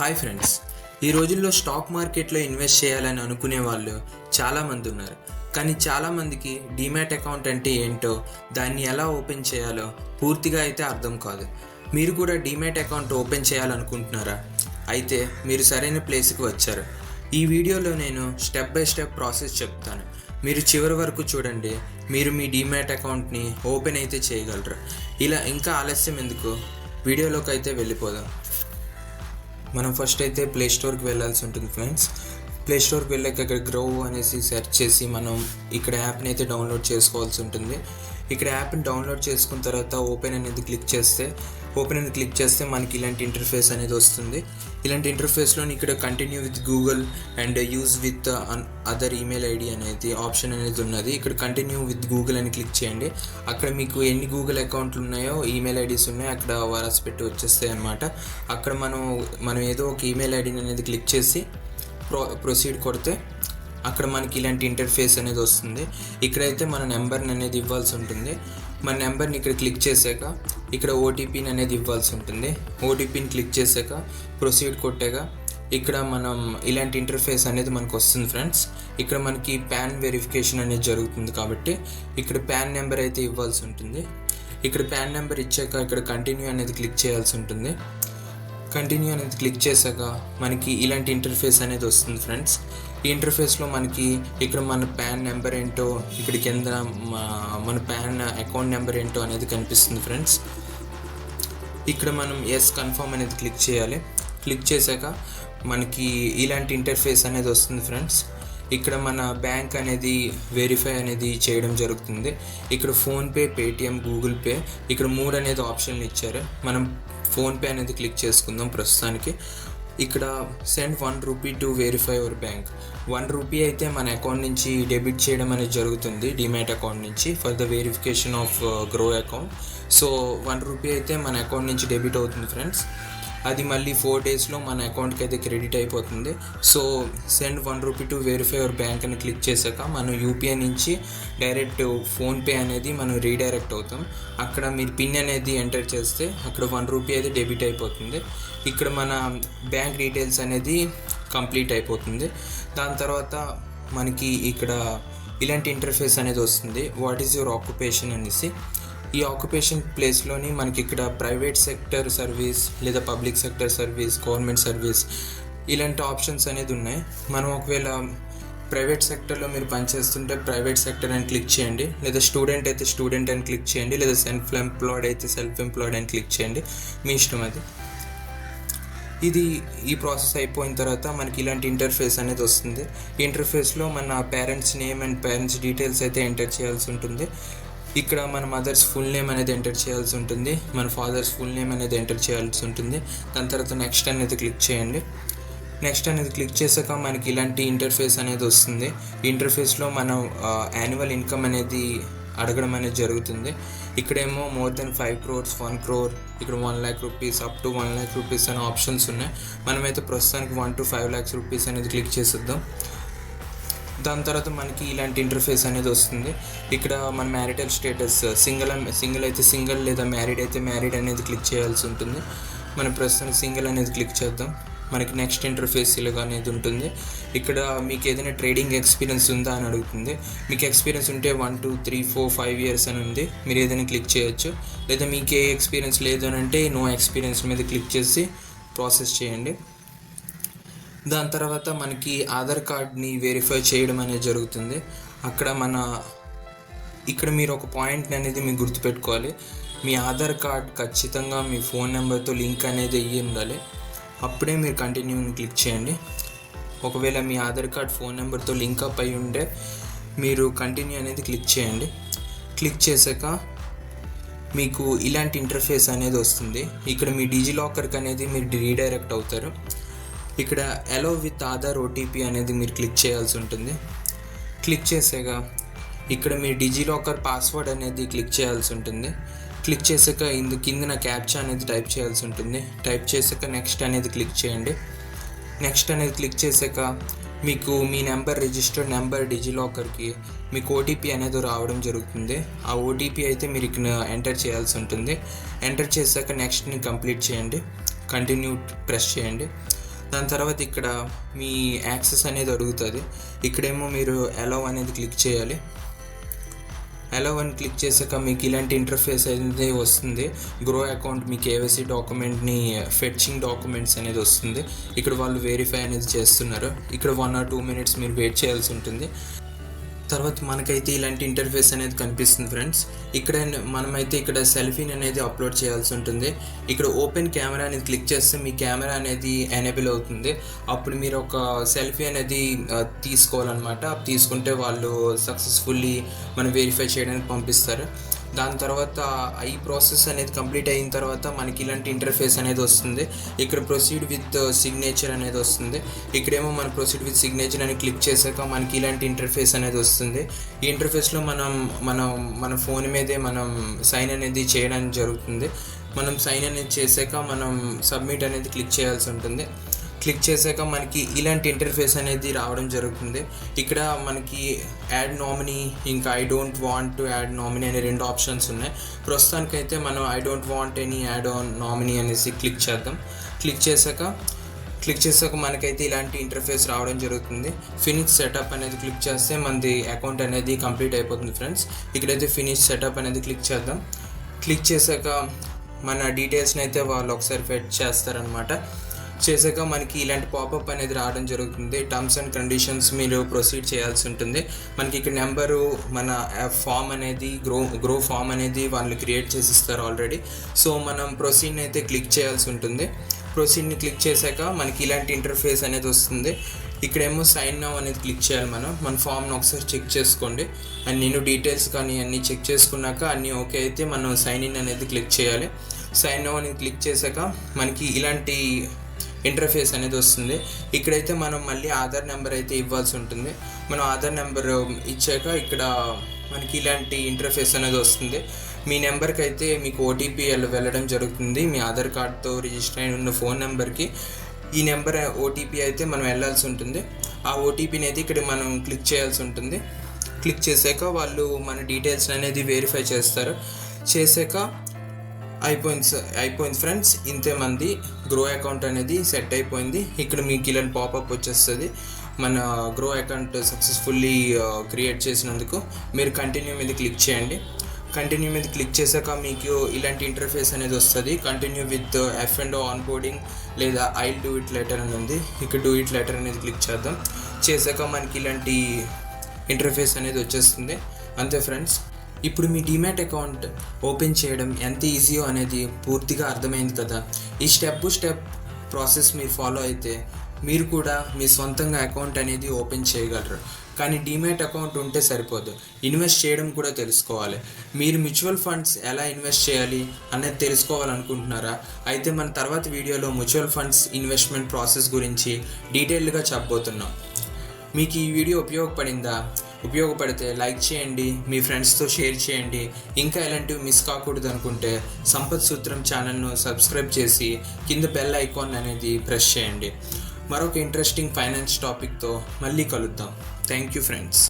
Hi friends. ఈ రోజుల్లో stock మార్కెట్లో ఇన్వెస్ట్ చేయాలని అనుకునే వాళ్ళు చాలామంది ఉన్నారు. కానీ చాలామందికి డీమ్యాట్ అకౌంట్ అంటే ఏంటో దాన్ని ఎలా ఓపెన్ చేయాలో పూర్తిగా అయితే అర్థం కాదు. మీరు కూడా డీమ్యాట్ అకౌంట్ ఓపెన్ చేయాలనుకుంటున్నారా? అయితే మీరు సరైన ప్లేస్కి వచ్చారు. ఈ వీడియోలో నేను స్టెప్ బై స్టెప్ ప్రాసెస్ చెప్తాను. మీరు చివరి వరకు చూడండి. మీరు మీ డీమ్యాట్ అకౌంట్ని ఓపెన్ అయితే చేయగలరు. ఇలా ఇంకా ఆలస్యం ఎందుకు? వీడియోలోకి అయితే వెళ్ళిపోదాం. మనం ఫస్ట్ అయితే ప్లే స్టోర్కి వెళ్ళాల్సి ఉంటుంది ఫ్రెండ్స్ ప్లే స్టోర్కి వెళ్ళాక ఇక్కడ గ్రో అనేసి సెర్చ్ చేసి మనం ఇక్కడ యాప్ని అయితే డౌన్లోడ్ చేసుకోవాల్సి ఉంటుంది. ఇక్కడ యాప్ని డౌన్లోడ్ చేసుకున్న తర్వాత ఓపెన్ అనేది క్లిక్ చేస్తే ఓపెన్ అనేది క్లిక్ చేస్తే మనకి ఇలాంటి ఇంటర్ఫేస్ అనేది వస్తుంది. ఇలాంటి ఇంటర్ఫేస్లో ఇక్కడ continue with Google and use with other email ID అనేది ఆప్షన్ అనేది ఉన్నది. ఇక్కడ కంటిన్యూ విత్ గూగుల్ అని క్లిక్ చేయండి. అక్కడ మీకు ఎన్ని గూగుల్ అకౌంట్లు ఉన్నాయో ఈమెయిల్ ఐడీస్ ఉన్నాయో అక్కడ వారస్ పెట్టి వచ్చేస్తాయి అనమాట అక్కడ మనం మనం ఏదో ఒక ఈమెయిల్ ఐడిని అనేది క్లిక్ చేసి ప్రో ప్రొసీడ్ కొడితే అక్కడ మనకి ఇలాంటి ఇంటర్ఫేస్ అనేది వస్తుంది. ఇక్కడైతే మన నెంబర్ని అనేది ఇవ్వాల్సి ఉంటుంది. మన నెంబర్ని ఇక్కడ క్లిక్ చేశాక ఇక్కడ ఓటీపీని అనేది ఇవ్వాల్సి ఉంటుంది. ఓటీపీని క్లిక్ చేశాక ప్రొసీడ్ కొట్టాక ఇక్కడ మనం ఇలాంటి ఇంటర్ఫేస్ అనేది మనకు వస్తుంది ఫ్రెండ్స్ ఇక్కడ మనకి ప్యాన్ వెరిఫికేషన్ అనేది జరుగుతుంది కాబట్టి ఇక్కడ ప్యాన్ నెంబర్ అయితే ఇవ్వాల్సి ఉంటుంది. ఇక్కడ ప్యాన్ నెంబర్ ఇచ్చాక ఇక్కడ కంటిన్యూ అనేది క్లిక్ చేయాల్సి ఉంటుంది. కంటిన్యూ అనేది క్లిక్ చేశాక మనకి ఇలాంటి ఇంటర్ఫేస్ అనేది వస్తుంది ఫ్రెండ్స్ ఈ ఇంటర్ఫేస్లో మనకి ఇక్కడ మన ప్యాన్ నెంబర్ ఏంటో ఇక్కడ కింద మా- మన ప్యాన్ అకౌంట్ నెంబర్ ఏంటో అనేది కనిపిస్తుంది ఫ్రెండ్స్ ఇక్కడ మనం ఎస్ కన్ఫర్మ్ అనేది క్లిక్ చేయాలి. క్లిక్ చేశాక మనకి ఇలాంటి ఇంటర్ఫేస్ అనేది వస్తుంది ఫ్రెండ్స్ ఇక్కడ మన బ్యాంక్ అనేది వెరిఫై అనేది చేయడం జరుగుతుంది. ఇక్కడ ఫోన్పే పేటిఎం గూగుల్ పే ఇక్కడ మూడు అనేది ఆప్షన్లు ఇచ్చారు. మనం ఫోన్పే అనేది క్లిక్ చేసుకుందాం ప్రస్తుతానికి. ఇక్కడ send one rupee to verify your bank one rupee అయితే మన అకౌంట్ నుంచి డెబిట్ చేయడం అనేది జరుగుతుంది డిమాట్ అకౌంట్ నుంచి for the verification of Groww account so one rupee అయితే మన అకౌంట్ నుంచి డెబిట్ అవుతుంది ఫ్రెండ్స్ అది మళ్ళీ ఫోర్ డేస్లో మన అకౌంట్కి అయితే క్రెడిట్ అయిపోతుంది. So send one rupee to verify your bank అని క్లిక్ చేశాక మనం యూపీఐ నుంచి డైరెక్ట్ ఫోన్పే అనేది మనం రీడైరెక్ట్ అవుతాం. అక్కడ మీరు పిన్ అనేది ఎంటర్ చేస్తే అక్కడ వన్ రూపీ అయితే డెబిట్ అయిపోతుంది. ఇక్కడ మన బ్యాంక్ డీటెయిల్స్ అనేది కంప్లీట్ అయిపోతుంది. దాని తర్వాత మనకి ఇక్కడ ఇలాంటి ఇంటర్ఫేస్ అనేది వస్తుంది. వాట్ ఈస్ యువర్ ఆక్యుపేషన్ అనేసి. ఈ ఆక్యుపేషన్ ప్లేస్లోని మనకి ఇక్కడ ప్రైవేట్ సెక్టర్ సర్వీస్ లేదా public sector service government service ఇలాంటి ఆప్షన్స్ అనేది ఉన్నాయి. మనం ఒకవేళ ప్రైవేట్ సెక్టర్లో మీరు పనిచేస్తుంటే ప్రైవేట్ సెక్టర్ అని క్లిక్ చేయండి. లేదా స్టూడెంట్ అయితే స్టూడెంట్ అని క్లిక్ చేయండి. లేదా సెల్ఫ్ ఎంప్లాయిడ్ అయితే సెల్ఫ్ ఎంప్లాయిడ్ అని క్లిక్ చేయండి. మీ ఇష్టం అది. ఇది ఈ ప్రాసెస్ అయిపోయిన తర్వాత మనకి ఇలాంటి ఇంటర్ఫేస్ అనేది వస్తుంది. ఇంటర్ఫేస్లో మన parents name and parents details అయితే ఎంటర్ చేయాల్సి ఉంటుంది. ఇక్కడ మన మదర్స్ ఫుల్ నేమ్ అనేది ఎంటర్ చేయాల్సి ఉంటుంది. మన ఫాదర్స్ ఫుల్ నేమ్ అనేది ఎంటర్ చేయాల్సి ఉంటుంది. దాని తర్వాత నెక్స్ట్ అనేది క్లిక్ చేయండి. నెక్స్ట్ అనేది క్లిక్ చేశాక మనకి ఇలాంటి ఇంటర్ఫేస్ అనేది వస్తుంది. ఇంటర్ఫేస్లో మనం యాన్యువల్ ఇన్కమ్ అనేది అడగడం అనేది జరుగుతుంది. ఇక్కడేమో more than five crores one crore ఇక్కడ one lakh rupees up to one lakh rupees అనే ఆప్షన్స్ ఉన్నాయి. మనమైతే ప్రస్తుతానికి one to five lakhs rupees అనేది క్లిక్ చేసేద్దాం. దాని తర్వాత మనకి ఇలాంటి ఇంటర్ఫేస్ అనేది వస్తుంది. ఇక్కడ మన మ్యారిటల్ స్టేటస్ సింగిల్ సింగిల్ అయితే సింగిల్ లేదా మ్యారీడ్ అయితే మ్యారీడ్ అనేది క్లిక్ చేయాల్సి ఉంటుంది. మనం ప్రస్తుతం సింగిల్ అనేది క్లిక్ చేద్దాం. మనకి నెక్స్ట్ ఇంటర్ఫేస్ ఇలాగ అనేది ఉంటుంది. ఇక్కడ మీకు ఏదైనా ట్రేడింగ్ ఎక్స్పీరియన్స్ ఉందా అని అడుగుతుంది. మీకు ఎక్స్పీరియన్స్ ఉంటే one two three four five years అని ఉంది. మీరు ఏదైనా క్లిక్ చేయొచ్చు. లేదా మీకు ఏ ఎక్స్పీరియన్స్ లేదు అని అంటే నో ఎక్స్పీరియన్స్ మీద క్లిక్ చేసి ప్రాసెస్ చేయండి. దాని తర్వాత మనకి ఆధార్ కార్డ్ని వెరిఫై చేయడం అనేది జరుగుతుంది. అక్కడ మన ఇక్కడ మీరు ఒక పాయింట్ అనేది మీరు గుర్తుపెట్టుకోవాలి. మీ ఆధార్ కార్డ్ ఖచ్చితంగా మీ ఫోన్ నెంబర్తో లింక్ అనేది అయ్యి ఉండాలి. అప్పుడే మీరు కంటిన్యూని క్లిక్ చేయండి. ఒకవేళ మీ ఆధార్ కార్డ్ ఫోన్ నెంబర్తో లింక్ అప్ అయి ఉంటే మీరు కంటిన్యూ అనేది క్లిక్ చేయండి. క్లిక్ చేశాక మీకు ఇలాంటి ఇంటర్ఫేస్ అనేది వస్తుంది. ఇక్కడ మీ డిజిలాకర్కి అనేది మీరు రీడైరెక్ట్ అవుతారు. ఇక్కడ ఎలో విత్ ఆధార్ ఓటీపీ అనేది మీరు క్లిక్ చేయాల్సి ఉంటుంది. క్లిక్ చేసాక ఇక్కడ మీ డిజిలాకర్ పాస్వర్డ్ అనేది క్లిక్ చేయాల్సి ఉంటుంది. క్లిక్ చేసాక ఇందు కింద క్యాప్చా అనేది టైప్ చేయాల్సి ఉంటుంది. టైప్ చేసాక నెక్స్ట్ అనేది క్లిక్ చేయండి. నెక్స్ట్ అనేది క్లిక్ చేసాక మీకు మీ నెంబర్ రిజిస్టర్డ్ నెంబర్ డిజిలాకర్కి మీకు ఓటీపీ అనేది రావడం జరుగుతుంది. ఆ ఓటీపీ అయితే మీరు ఇక్కడ ఎంటర్ చేయాల్సి ఉంటుంది. ఎంటర్ చేశాక నెక్స్ట్ని కంప్లీట్ చేయండి. కంటిన్యూ ప్రెస్ చేయండి. దాని తర్వాత ఇక్కడ మీ యాక్సెస్ అనేది అడుగుతుంది. ఇక్కడేమో మీరు అలౌ అనేది క్లిక్ చేయాలి. అలౌ అని క్లిక్ చేశాక మీకు ఇలాంటి ఇంటర్ఫేస్ అనేది వస్తుంది. గ్రో అకౌంట్ మీ కేవైసీ డాక్యుమెంట్ని ఫెచ్చింగ్ డాక్యుమెంట్స్ అనేది వస్తుంది. ఇక్కడ వాళ్ళు వెరిఫై అనేది చేస్తున్నారు. ఇక్కడ వన్ ఆర్ టూ మినిట్స్ మీరు వెయిట్ చేయాల్సి ఉంటుంది. తర్వాత మనకైతే ఇలాంటి ఇంటర్ఫేస్ అనేది కనిపిస్తుంది ఫ్రెండ్స్ ఇక్కడ మనమైతే ఇక్కడ సెల్ఫీని అనేది అప్లోడ్ చేయాల్సి ఉంటుంది. ఇక్కడ ఓపెన్ కెమెరా అనేది క్లిక్ చేస్తే మీ కెమెరా అనేది ఎనేబుల్ అవుతుంది. అప్పుడు మీరు ఒక సెల్ఫీ అనేది తీసుకోవాలన్నమాట. అప్పుడు తీసుకుంటే వాళ్ళు సక్సెస్ఫుల్లీ మనం వెరిఫై చేయడానికి పంపిస్తారు. దాని తర్వాత ఈ ప్రాసెస్ అనేది కంప్లీట్ అయిన తర్వాత మనకి ఇలాంటి ఇంటర్ఫేస్ అనేది వస్తుంది. ఇక్కడ ప్రొసీడ్ విత్ సిగ్నేచర్ అనేది వస్తుంది. ఇక్కడేమో మన ప్రొసీడ్ విత్ సిగ్నేచర్ అని క్లిక్ చేశాక మనకి ఇలాంటి ఇంటర్ఫేస్ అనేది వస్తుంది. ఈ ఇంటర్ఫేస్లో మనం మనం మన ఫోన్ మీదే మనం సైన్ అనేది చేయడానికి జరుగుతుంది. మనం సైన్ అనేది చేశాక మనం సబ్మిట్ అనేది క్లిక్ చేయాల్సి ఉంటుంది. క్లిక్ చేశాక మనకి ఇలాంటి ఇంటర్ఫేస్ అనేది రావడం జరుగుతుంది. ఇక్కడ మనకి యాడ్ నామినీ ఇంకా I don't want to add nominee అనే రెండు ఆప్షన్స్ ఉన్నాయి. ప్రస్తుతానికైతే మనం I don't want any add on nominee అనేసి క్లిక్ చేద్దాం. క్లిక్ చేశాక క్లిక్ చేసాక మనకైతే ఇలాంటి ఇంటర్ఫేస్ రావడం జరుగుతుంది. ఫినిష్ సెటప్ అనేది క్లిక్ చేస్తే మనది అకౌంట్ అనేది కంప్లీట్ అయిపోతుంది ఫ్రెండ్స్ ఇక్కడైతే ఫినిష్ సెటప్ అనేది క్లిక్ చేద్దాం. క్లిక్ చేశాక మన డీటెయిల్స్ని అయితే వాళ్ళు ఒకసారి ఫెట్ చేస్తారనమాట చేశాక మనకి ఇలాంటి పాపప్ అనేది రావడం జరుగుతుంది. టర్మ్స్ అండ్ కండిషన్స్ మీరు ప్రొసీడ్ చేయాల్సి ఉంటుంది. మనకి ఇక్కడ నెంబరు మన ఫామ్ అనేది గ్రో గ్రో ఫామ్ అనేది వాళ్ళు క్రియేట్ చేసి ఇస్తారు ఆల్రెడీ సో మనం ప్రొసీడ్ని అయితే క్లిక్ చేయాల్సి ఉంటుంది. ప్రొసీడ్ని క్లిక్ చేశాక మనకి ఇలాంటి ఇంటర్ఫేస్ అనేది వస్తుంది. ఇక్కడేమో సైన్ నౌ అనేది క్లిక్ చేయాలి మనం. మన ఫామ్ని ఒకసారి చెక్ చేసుకోండి. అండ్ నేను డీటెయిల్స్ కానీ అన్నీ చెక్ చేసుకున్నాక అన్నీ ఓకే అయితే మనం సైన్ ఇన్ అనేది క్లిక్ చేయాలి. సైన్ నౌ అనేది క్లిక్ చేశాక మనకి ఇలాంటి ఇంటర్ఫేస్ అనేది వస్తుంది. ఇక్కడైతే మనం మళ్ళీ ఆధార్ నెంబర్ అయితే ఇవ్వాల్సి ఉంటుంది. మనం ఆధార్ నెంబర్ ఇచ్చాక ఇక్కడ మనకి ఇలాంటి ఇంటర్ఫేస్ అనేది వస్తుంది. మీ నెంబర్కి అయితే మీకు ఓటీపీ వెళ్ళడం జరుగుతుంది. మీ ఆధార్ కార్డ్తో రిజిస్టర్ అయిన ఉన్న ఫోన్ నెంబర్కి ఈ నెంబర్ ఓటీపీ అయితే మనం వెళ్ళాల్సి ఉంటుంది. ఆ ఓటీపీని అయితే ఇక్కడ మనం క్లిక్ చేయాల్సి ఉంటుంది. క్లిక్ చేశాక వాళ్ళు మన డీటెయిల్స్ అనేది వెరిఫై చేస్తారు. చేశాక అయిపోయింది సార్ అయిపోయింది ఫ్రెండ్స్ ఇంతే మంది గ్రో అకౌంట్ అనేది సెట్ అయిపోయింది. ఇక్కడ మీకు ఇలాంటి పాపప్ వచ్చేస్తుంది. మన గ్రో అకౌంట్ సక్సెస్ఫుల్లీ క్రియేట్ చేసినందుకు మీరు కంటిన్యూ మీద క్లిక్ చేయండి. కంటిన్యూ మీద క్లిక్ చేశాక మీకు ఇలాంటి ఇంటర్ఫేస్ అనేది వస్తుంది. Continue with F and onboarding లేదా ఐ డూ ఇట్ లెటర్ అని ఉంది. ఇక్కడ డూ ఇట్ లెటర్ అనేది క్లిక్ చేద్దాం. చేశాక మనకి ఇలాంటి ఇంటర్ఫేస్ అనేది వచ్చేస్తుంది. అంతే ఫ్రెండ్స్. ఇప్పుడు మీ డిమాట్ అకౌంట్ ఓపెన్ చేయడం ఎంత ఈజీయో అనేది పూర్తిగా అర్థమైంది కదా. ఈ స్టెప్ టు స్టెప్ ప్రాసెస్ మీరు ఫాలో అయితే మీరు కూడా మీ సొంతంగా అకౌంట్ అనేది ఓపెన్ చేయగలరు. కానీ డిమాట్ అకౌంట్ ఉంటే సరిపోదు. ఇన్వెస్ట్ చేయడం కూడా తెలుసుకోవాలి. మీరు మ్యూచువల్ ఫండ్స్ ఎలా ఇన్వెస్ట్ చేయాలి అనేది తెలుసుకోవాలనుకుంటున్నారా? అయితే మన తర్వాత వీడియోలో మ్యూచువల్ ఫండ్స్ ఇన్వెస్ట్మెంట్ ప్రాసెస్ గురించి డీటెయిల్డ్గా చెప్పబోతున్నాం. మీకు ఈ వీడియో ఉపయోగపడిందా? ఉపయోగపడితే లైక్ చేయండి మీ ఫ్రెండ్స్తో షేర్ చేయండి. ఇంకా ఇలాంటివి మిస్ కాకూడదు అనుకుంటే సంపత్ సూత్రం ఛానల్ను సబ్స్క్రైబ్ చేసి కింద బెల్ ఐకాన్ అనేది ప్రెస్ చేయండి. మరొక ఇంట్రెస్టింగ్ ఫైనాన్స్ టాపిక్తో మళ్ళీ కలుద్దాం. Thank you friends.